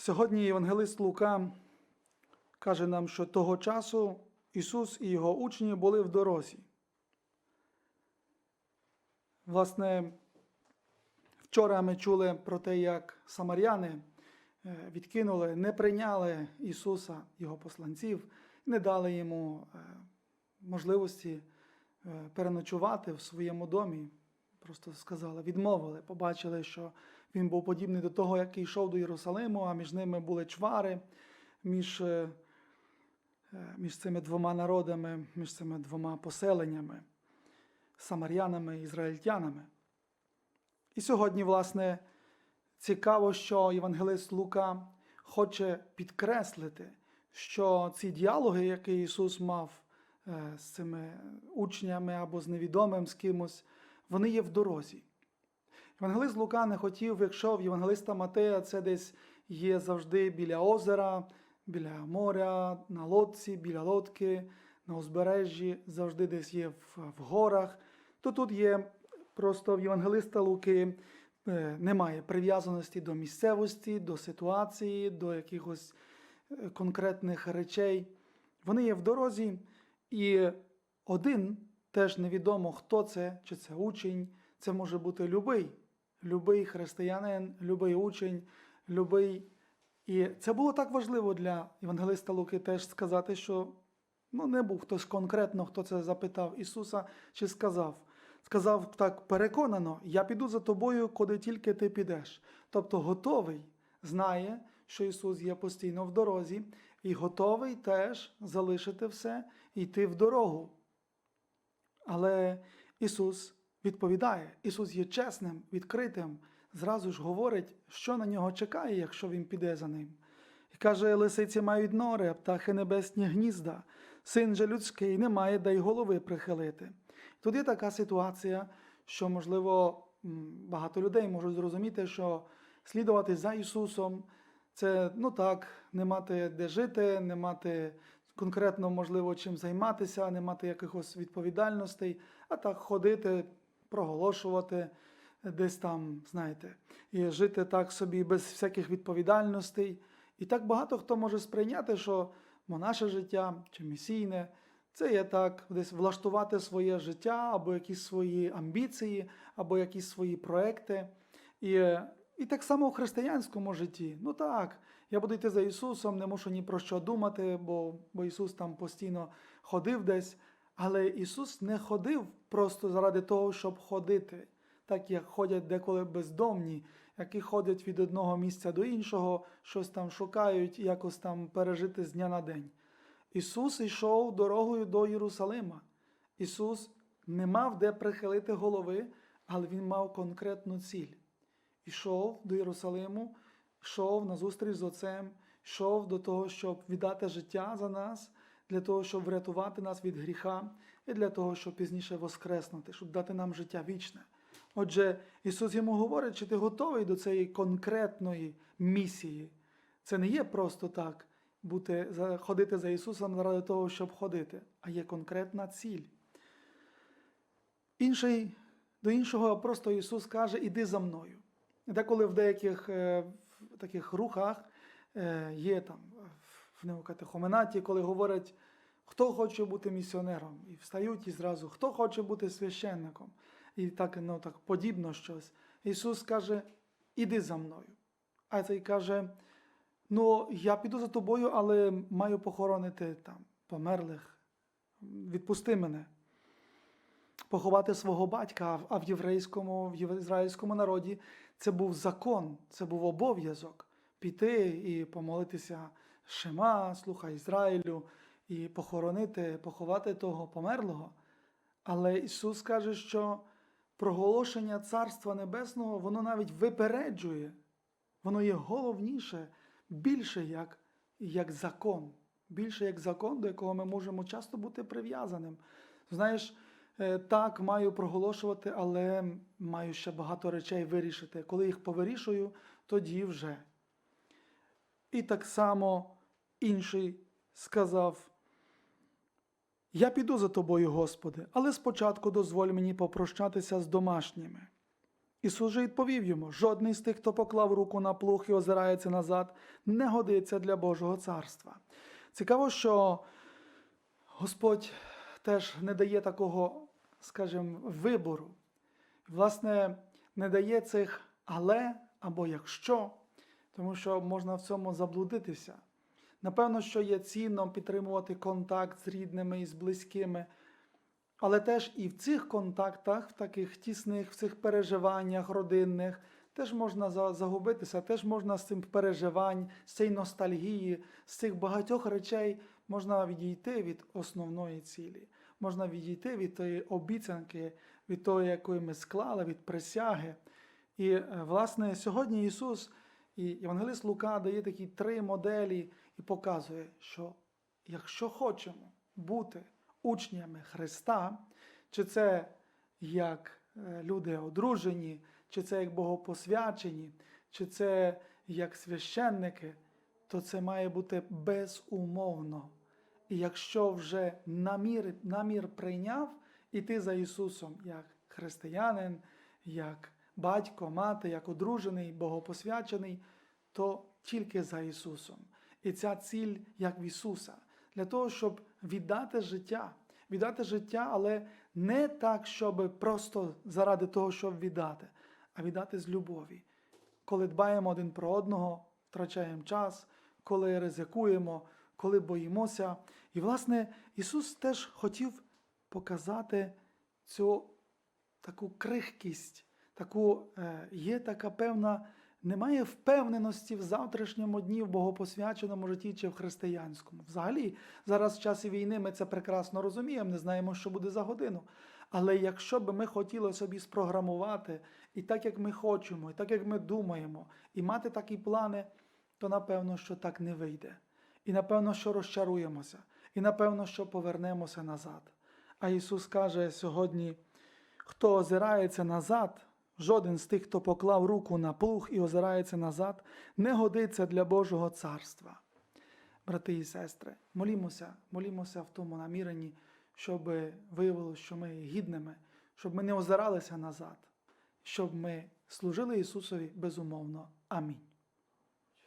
Сьогодні Євангелист Лука каже нам, що того часу Ісус і його учні були в дорозі. Власне, вчора ми чули про те, як самаряни е, відкинули, не прийняли Ісуса, Його посланців, не дали йому е, можливості е, переночувати в своєму домі. Просто сказали, відмовили, побачили, що він був подібний до того, який йшов до Єрусалиму, а між ними були чвари, між, е, е, між цими двома народами, між цими двома поселеннями, самарянами і ізраїльтянами. І сьогодні, власне, цікаво, що Євангелист Лука хоче підкреслити, що ці діалоги, які Ісус мав е, з цими учнями або з невідомим з кимось, вони є в дорозі. Євангелист Лука не хотів, якщо в Євангелиста Матея це десь є завжди біля озера, біля моря, на лодці, біля лодки, на узбережжі, завжди десь є в, в горах, то тут є просто в Євангелиста Луки е, немає прив'язаності до місцевості, до ситуації, до якихось е, конкретних речей. Вони є в дорозі, і один теж невідомо, хто це, чи це учень, це може бути любий, любий християнин, любий учень, любий. І це було так важливо для Євангелиста Луки теж сказати, що ну, не був хтось конкретно, хто це запитав Ісуса чи сказав. Сказав так переконано, я піду за тобою, куди тільки ти підеш. Тобто готовий знає, що Ісус є постійно в дорозі, і готовий теж залишити все йти в дорогу. Але Ісус відповідає, Ісус є чесним, відкритим, зразу ж говорить, що на нього чекає, якщо він піде за ним. І каже, лисиці мають нори, птахи небесні гнізда, син же людський не має де й голови прихилити. Тут є така ситуація, що, можливо, багато людей можуть зрозуміти, що слідувати за Ісусом це ну так, не мати де жити, не мати конкретно, можливо, чим займатися, не мати якихось відповідальностей, а так ходити, проголошувати десь там, знаєте, і жити так собі без всяких відповідальностей. І так багато хто може сприйняти, що ну, наше життя чи місійне це є так, десь влаштувати своє життя, або якісь свої амбіції, або якісь свої проекти. І, і так само в християнському житті. Ну так, я буду йти за Ісусом, не мушу ні про що думати, бо, бо Ісус там постійно ходив десь. Але Ісус не ходив просто заради того, щоб ходити, так як ходять деколи бездомні, які ходять від одного місця до іншого, щось там шукають, якось там пережити з дня на день. Ісус йшов дорогою до Єрусалима. Ісус не мав де прихилити голови, але Він мав конкретну ціль. Ішов до Єрусалиму, йшов на зустріч з Отцем, йшов до того, щоб віддати життя за нас, для того, щоб врятувати нас від гріха, і для того, щоб пізніше воскреснути, щоб дати нам життя вічне. Отже, Ісус йому говорить, чи ти готовий до цієї конкретної місії. Це не є просто так бути, ходити за Ісусом заради того, щоб ходити, а є конкретна ціль. Інший, до іншого просто Ісус каже, іди за мною. Деколи в деяких е, таких рухах е, є там в неокатехоменаті, коли говорять, хто хоче бути місіонером, і встають і зразу, хто хоче бути священником, і так, ну, так подібно щось. Ісус каже, іди за мною. А цей каже, ну я піду за тобою, але маю похоронити там померлих. Відпусти мене поховати свого батька, а в єврейському, в ізраїльському народі це був закон, це був обов'язок піти і помолитися Шема, слуха Ізраїлю, і похоронити, поховати того померлого. Але Ісус каже, що проголошення Царства Небесного, воно навіть випереджує, воно є головніше, більше як, як закон, більше як закон, до якого ми можемо часто бути прив'язаним. Знаєш, е, так, маю проголошувати, але маю ще багато речей вирішити. Коли їх повирішую, тоді вже. І так само інший сказав: Я піду за тобою, Господи, але спочатку дозволь мені попрощатися з домашніми. Ісус же відповів йому: жодний з тих, хто поклав руку на плуг і озирається назад, не годиться для Божого царства. Цікаво, що Господь теж не дає такого, скажімо, вибору. Власне, не дає цих але або якщо, тому що можна в цьому заблудитися. Напевно, що є цінно підтримувати контакт з рідними і з близькими, але теж і в цих контактах, в таких тісних, в цих переживаннях родинних, теж можна загубитися, теж можна з цим переживань, з цієї ностальгії, з цих багатьох речей можна відійти від основної цілі, можна відійти від тої обіцянки, від того, якої ми склали, від присяги. І, е, власне, сьогодні Ісус і Євангелист Лука дає такі три моделі і показує, що якщо хочемо бути учнями Христа, чи це як е, люди одружені, чи це як богопосвячені, чи це як священники, то це має бути безумовно. І якщо вже намір, намір прийняв іти за Ісусом як християнин, як батько, мати, як одружений, богопосвячений, то тільки за Ісусом. І ця ціль як в Ісуса, для того, щоб віддати життя, віддати життя, але не так, щоб просто заради того, щоб віддати, а віддати з любові. Коли дбаємо один про одного, втрачаємо час, коли ризикуємо, коли боїмося. І, власне, Ісус теж хотів показати цю таку крихкість, таку е, є така певна, немає впевненості в завтрашньому дні, в богопосвяченому житті чи в християнському. Взагалі, зараз в часі війни ми це прекрасно розуміємо, не знаємо, що буде за годину. Але якщо би ми хотіли собі спрограмувати і так, як ми хочемо, і так, як ми думаємо, і мати такі плани, то напевно, що так не вийде. І напевно, що розчаруємося, і напевно, що повернемося назад. А Ісус каже сьогодні: хто озирається назад, жоден з тих, хто поклав руку на плуг і озирається назад, не годиться для Божого царства. Брати і сестри, молімося, молімося в тому наміренні, щоб виявилося, що ми гідними, щоб ми не озиралися назад, щоб ми служили Ісусові безумовно. Амінь.